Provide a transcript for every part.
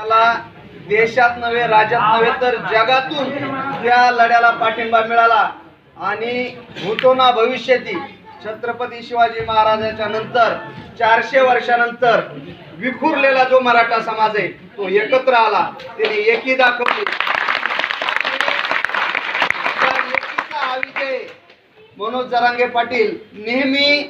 त्याला देशात नव्हे राज्यात नव्हे तर जगातून त्या लढ्याला पाठिंबा मिळाला. आणि होतो ना भविष्याती. छत्रपती शिवाजी महाराजांच्या नंतर चारशे वर्षानंतर विखुरलेला जो मराठा समाज आहे तो एकत्र आला. त्याने एकी दाखवली. मनोज जरांगे पाटील नेहमी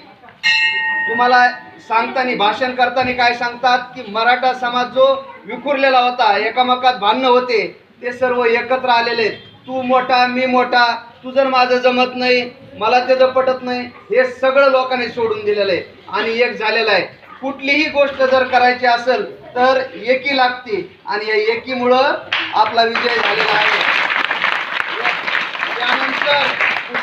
तुम्हाला सांगताना भाषण करताना काय सांगतात की मराठा समाज जो विखुरलेला होता एकामेकात भांडणं होते ते सर्व एकत्र आलेले आहेत. तू मोठा मी मोठा तुझं जर माझं जमत नाही मला त्याचं पटत नाही हे सगळं लोकांनी सोडून दिलेलं आहे आणि एक झालेलं आहे कुठलीही गोष्ट जर करायची असेल तर एकी लागते आणि या एकीमुळं आपला विजय झालेला आहे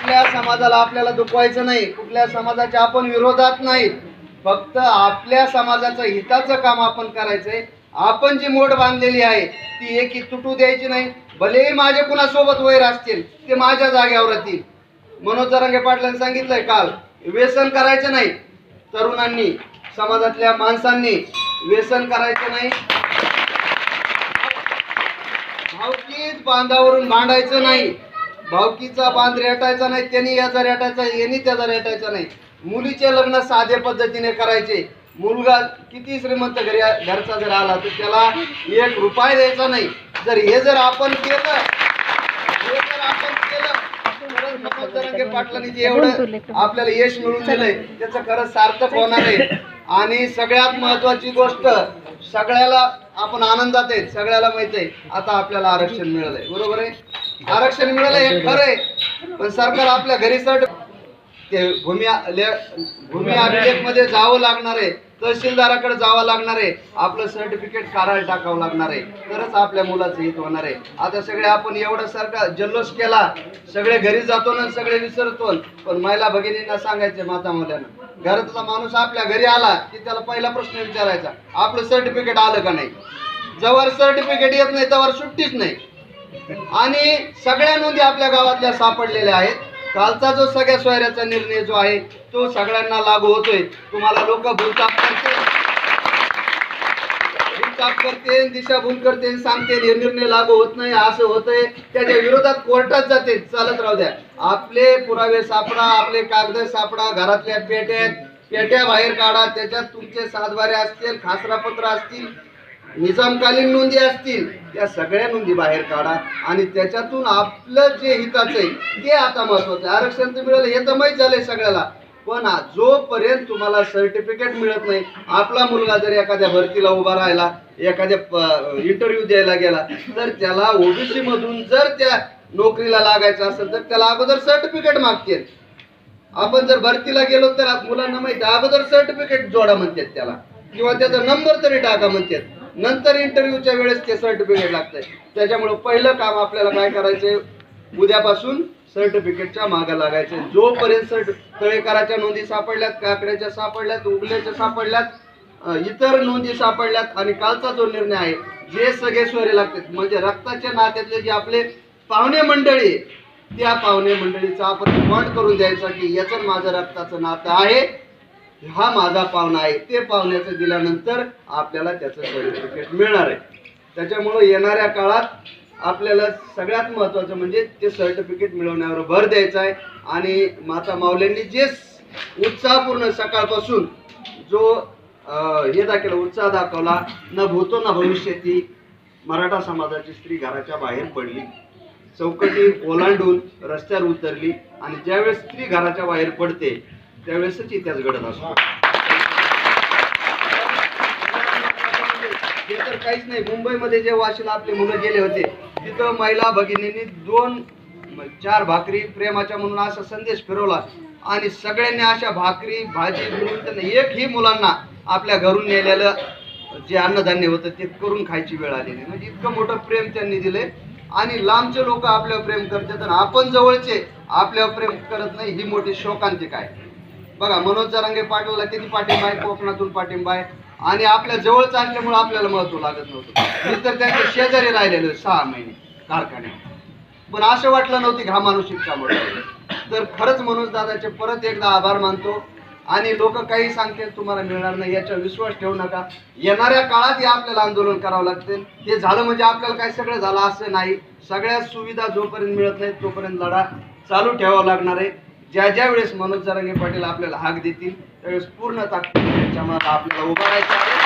कुठल्या समाजाला आपल्याला दुखवायचं नाही कुठल्या समाजाच्या आपण विरोधात नाही फक्त आपल्या समाजाचं हिताचं काम आपण करायचंय. आपण जी मोड बांधलेली आहे ती एकी तुटू द्यायची नाही. भलेही माझे कुणासोबत वैर असतील ते माझ्या जागेवर राहतील मनोज जरांगे पाटलांनी सांगितलंय काल व्यसन करायचं नाही. तरुणांनी समाजातल्या माणसांनी व्यसन करायचं नाही. भावकीच बांधावरून मांडायचं नाही. भावकीचा बांध रेटायचा नाही त्यांनी याचा रेटायचा यांनी त्याचा रेटायचा नाही. मुलीचे लग्न साध्या पद्धतीने करायचे. मुलगा किती श्रीमंत घरी घरचा जर आला तर त्याला एक रुपया द्यायचा नाही. जर हे जर आपण केलं हे जर आपण केलं पाटलांनी एवढं आपल्याला यश मिळून दिलंय. त्याचं खरंच सार्थक होणार आहे. आणि सगळ्यात महत्वाची गोष्ट सगळ्याला आपण आनंदात आहेत सगळ्याला माहीत आहे. आता आपल्याला आरक्षण मिळालंय. बरोबर आहे? आरक्षण मिळालं हे खरं आहे. पण सरकार आपल्या घरी ते भूमी भूमी अभिलेखमध्ये जावं लागणार आहे. तहसीलदाराकडे जावं लागणार आहे. आपलं सर्टिफिकेट काढायला टाकावं लागणार आहे. तरच आपल्या मुलाचं हित होणार आहे. आता सगळे आपण एवढं सरकार जल्लोष केला सगळे घरी जातो ना सगळे विसरतो. पण महिला भगिनींना सांगायचे माता मुलांना घरातला माणूस आपल्या घरी आला की त्याला पहिला प्रश्न विचारायचा आपलं सर्टिफिकेट आलं का नाही? जवळ सर्टिफिकेट येत नाही तवर सुट्टीच नाही. आणि सगळ्या नोंदी आपल्या गावातल्या सापडलेल्या आहेत. कालचा जो सगळ्या सोयऱ्याचा निर्णय जो आहे तो सगळ्यांना लागू होतोय. तुम्हाला लोक भूलताप करते भूलताप करते दिशाभूल करते सांगते हे निर्णय लागू होत नाही असं होतंय. त्याच्या विरोधात कोर्टात जाते चालत राहू द्या. आपले पुरावे सापडा आपले कागद सापडा घरातल्या पेट्यात पेट्या बाहेर काढा त्याच्यात तुमचे सातबारे असतील खासरापत्र असतील. निजामकालीन नोंदी असतील त्या सगळ्या नोंदी बाहेर काढा आणि त्याच्यातून आपलं जे हिताचं आहे ते आता महत्वाचं आहे. आरक्षण तर मिळालं हे तर माहीत झालंय सगळ्याला. पण जोपर्यंत तुम्हाला सर्टिफिकेट मिळत नाही आपला मुलगा जर एखाद्या भरतीला उभा राहिला एखाद्या इंटरव्ह्यू द्यायला गेला तर त्याला ओबीसी मधून जर त्या नोकरीला लागायचं असेल तर त्याला अगोदर सर्टिफिकेट मागतील. आपण जर भरतीला गेलो तर मुलांना माहिती आहे, अगोदर सर्टिफिकेट जोडा म्हणतात त्याला. किंवा त्याचा नंबर तरी टाका म्हणतात. नंतर इंटरव्ह्यूच्या वेळेस ते सर्टिफिकेट लागतंय. त्याच्यामुळे पहिलं काम आपल्याला काय करायचंय? उद्यापासून सर्टिफिकेटच्या मागे लागायचे जोपर्यंत सर्ट तळेकराच्या नोंदी सापडल्यात काकड्याच्या सापडल्यात उगल्याच्या सापडल्यात इतर नोंदी सापडल्यात आणि कालचा जो निर्णय आहे जे सगळे सोयरे लागतात म्हणजे रक्ताच्या नात्यातले जे आपले पाहुणे मंडळी त्या पाहुणे मंडळीचा आपण बॉन्ड करून द्यायचा की याचं माझं रक्ताचं नातं आहे. हा माझा पाहुणा आहे. ते पाहुण्याचं दिल्यानंतर आपल्याला त्याचं सर्टिफिकेट मिळणार आहे. त्याच्यामुळं येणाऱ्या काळात आपल्याला सगळ्यात महत्त्वाचं म्हणजे ते सर्टिफिकेट मिळवण्यावर भर द्यायचा आहे. आणि माता माऊल्यांनी जे उत्साहपूर्ण सकाळपासून जो हे दाखवला उत्साह दाखवला न भूतो न भविष्यती मराठा समाजाची स्त्री घराच्या बाहेर पडली. चौकटी ओलांडून रस्त्यावर उतरली आणि ज्यावेळेस स्त्री घराच्या बाहेर पडते त्यावेळेसच इतिहास घडत असतो. हे. तर काहीच नाही. मुंबईमध्ये जे वाशीला आपले मुलं गेले होते तिथं महिला भगिनींनी दोन चार भाकरी प्रेमाच्या म्हणून असा संदेश फिरवला. आणि सगळ्यांनी अशा भाकरी भाजी मिळून त्यांना एकही मुलांना आपल्या घरून नेलेलं जे अन्नधान्य होतं ते करून खायची वेळ आलेली. म्हणजे इतकं मोठं प्रेम त्यांनी दिले आणि लांबचे लोक आपल्यावर प्रेम करतात आणि आपण जवळचे आपल्यावर प्रेम करत नाही ही मोठी शोकांतिक आहे. बघा मनोज जरांगे पाठवला किती पाठिंबा आहे? कोकणातून पाठिंबा आहे. आणि आपल्या जवळच आणल्यामुळे आपल्याला महत्त्व लागत नव्हतं. मी तर त्यांच्या शेजारी राहिलेलं सहा महिने कारखान्यात. पण असं वाटलं नव्हती घा हा माणूस तर खरंच मनोज दादाचे परत एकदा आभार मानतो. आणि लोक काही सांगतील तुम्हाला मिळणार नाही याचा विश्वास ठेवू नका. येणाऱ्या काळात या आपल्याला आंदोलन करावं लागते हे झालं म्हणजे आपल्याला काही सगळं झालं असं नाही. सगळ्या सुविधा जोपर्यंत मिळत नाहीत तोपर्यंत लढा चालू ठेवावा लागणार आहे. ज्या ज्या वेळेस मनोज जरांगे पाटील आपल्याला हाक देतील त्यावेळेस पूर्ण ताकद त्यांच्या मनात आपल्याला उभा राहायचं आहे.